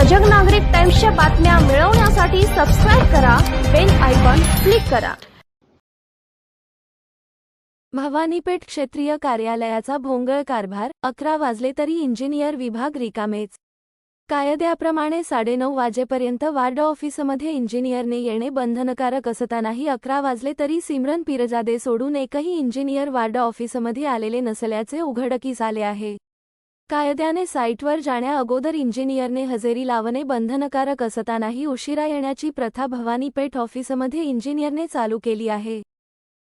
सजग नागरिक टाइम्सच्या बातम्या मिळवण्यासाठी सबस्क्राईब करा बेल आयकॉन क्लिक करा. भवानीपेठ क्षेत्रीय कार्यालयाचा भोंगळ कारभार अकरा वाजले तरी इंजिनियर विभाग रिकामेच. कायद्याप्रमाणे साडेनऊ वाजेपर्यंत वार्ड ऑफिसमध्ये इंजिनियरने येणे बंधनकारक असतानाही अकरा वाजले तरी सिमरन पिरजादे सोडून एकही इंजिनियर वार्ड ऑफिसमध्ये आलेले नसल्याचे उघडकीस आले आहे. कायद्याने साईटवर जाण्याअगोदर इंजिनियरने हजेरी लावणे बंधनकारक असतानाही उशिरा येण्याची प्रथा भवानीपेठ ऑफिसमध्ये इंजिनियरने चालू केली आहे.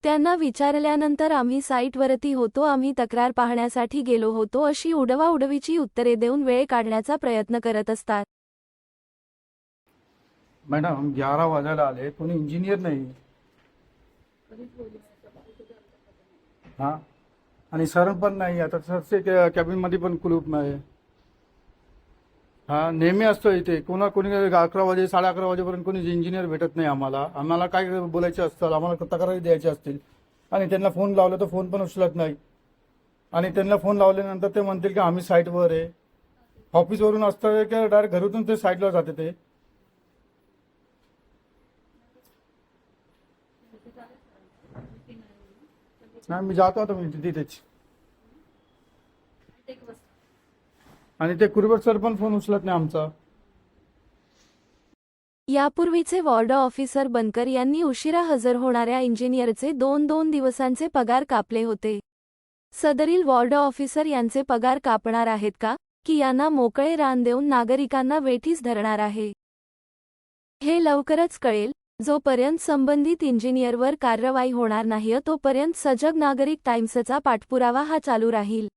त्यांना विचारल्यानंतर आम्ही साईटवरती होतो आम्ही तक्रार पाहण्यासाठी गेलो होतो अशी उडवाउडवीची उत्तरे देऊन वेळ काढण्याचा प्रयत्न करत असतात. मॅडम ग्यारा वाजायला आले कोणी इंजिनियर नाही. हा? आणि सर पण नाही आता सरचे कॅबिनमध्ये पण कुलूप नाही. हा नेहमी असतो इथे. कोणा कोणी अकरा वाजे साडे अकरा वाजेपर्यंत कोणी इंजिनियर भेटत नाही आम्हाला. आम्हाला काय बोलायचे असतं आम्हाला तक्रारी द्यायची असतील. आणि त्यांना फोन लावला तर फोन पण उचलत नाही. आणि त्यांना फोन लावल्यानंतर ते म्हणतील की आम्ही साईटवर आहे. ऑफिसवरून असतं की डायरेक्ट घरातून ते साईटला जाते ते. नाही मी जातो आता मी तिथेच. आणि ते कुरबट सर पण फोन उचलत नाही आमचा. यापूर्वीचे वॉर्ड ऑफिसर बनकर यांनी उशिरा हजर होणाऱ्या इंजिनियरचे दोन दोन दिवसांचे पगार कापले होते. सदरील वॉर्ड ऑफिसर यांचे पगार कापणार आहेत का की यांना मोकळे रान देऊन नागरिकांना वेठीस धरणार आहे? हे लवकरच कळेल. जोपर्यंत संबंधित इंजिनियरवर कारवाई होणार नाही तोपर्यंत सजग नागरिक टाइम्सचा पाठपुरावा हा चालू राहील.